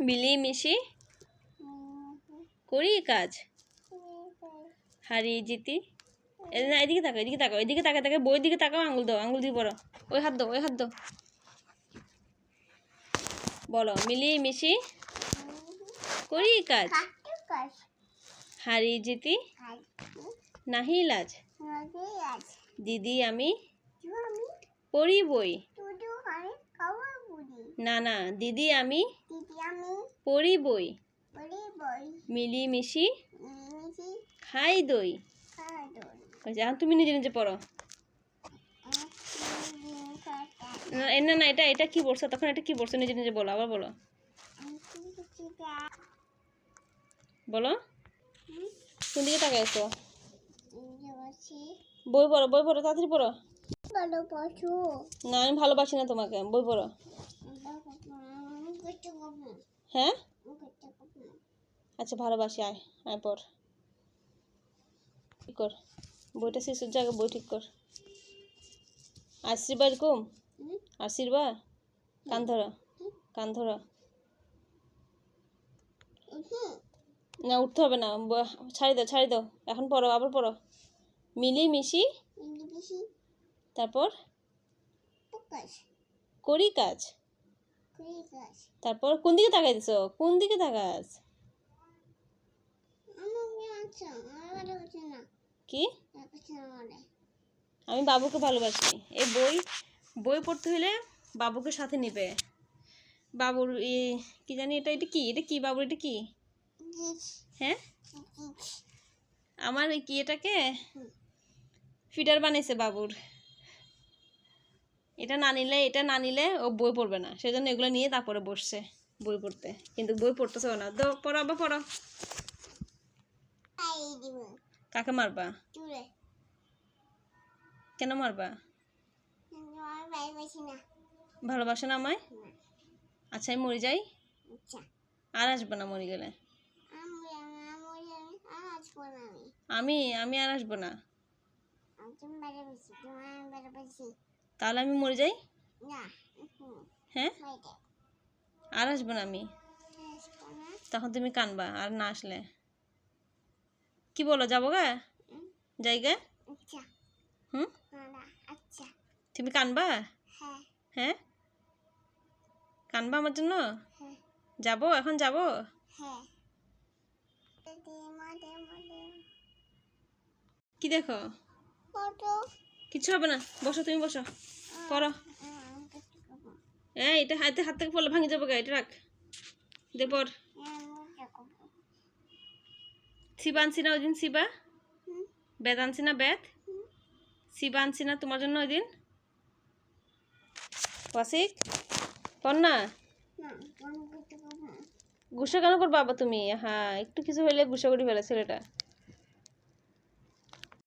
মিলিয়ে করি কাজ? হারিয়ে জিতি। না, এদিকে তাকাও এদিকে তাকাও, এদিকে তাকা তাকা বইয়ের দিকে তাকাও, আঙুল দাও, আঙুল দিয়ে পড়ো। ওই হাত দাও, ওই হাত দাও। বলো মিলিয়ে মিশি করি কাজ? হারিয়ে জিতি? নাহি লাজ দিদি, আমি পড়ি বই। না না, দিদি, আমি পড়ি বই। মিলি মিশি খাই দই। এখন তুমি নিজে নিজে পড়ো। না না এটা এটা কি পড়ছো? তখন এটা কি পড়ছো? নিজে নিজে বলো আবার বলো। বলো। কোন দিকে তাকাইছো বই পড়ো বই পড়ো তাড়াতাড়ি পড়ো। না আমি ভালোবাসি না তোমাকে বই পড়ো। হ্যাঁ? আচ্ছা ভালোবাসি আয় আয় পড়। ঠিক কর বইটা শিশুর জায়গায় বই ঠিক কর। আশীর্বাদ কম? আশীর্বাদ? কান ধরো কান ধরো। না উঠতে হবে না ছাড়ি দাও ছাড়ি দাও এখন পড়ো আবার পড়ো। মিলি মিশি? তারপর? করি কাজ? তারপর কোন দিকে তাকাই দিছো কোন দিকে তাকাস? কি? আমি বাবুকে ভালোবাসি। এই বই বই পড়তে হলে বাবুকে সাথে নিবে। বাবুর কি জানি এটা এটা কি? এটা কি বাবুর? এটা কি? হ্যাঁ? আমার কি এটাকে? ফিডার বানাইছে বাবুর। এটা না নিলে এটা না নিলে ও বই পড়বে না। সেজন্য এগুলো নিয়ে তারপরে বসছে বই পড়তে। কিন্তু বই পড়তেছে না। তো পড়ো আবার পড়ো। কাকে মারবা? কেন মারবা? ভালোবাসে না। আমায়? আচ্ছা আমি মরে যাই? আর আসব না মরে গেলে? আমি আমি আর আসব না তাহলে আমি মরে যাই? হ্যাঁ? আর আসব না আমি। তখন তুমি কানবা আর না আসলে। কি বলো যাব গা? জায়গা হুম? আচ্ছা। তুমি কানবা? হ্যাঁ। হ্যাঁ? কানবা আমার জন্য? হ্যাঁ। যাব এখন যাব? হ্যাঁ। কি দেখো? ফটো। কিছু হবে না বসো তুমি বসো পড়ো হ্যাঁ এটা হাতে হাত থেকে পড়লে ভাঙে যাব গা এটা রাখ দে পর শিবা আনছি না ওই দিন শিবা বেদ আনছি না বেদ শিবা আনছি না তোমার জন্য ওই দিন ওয়াসিক পর না গুসা কেন করবা বাবা তুমি হ্যাঁ একটু কিছু হইলে গুসা করি ফেলে ছেলেটা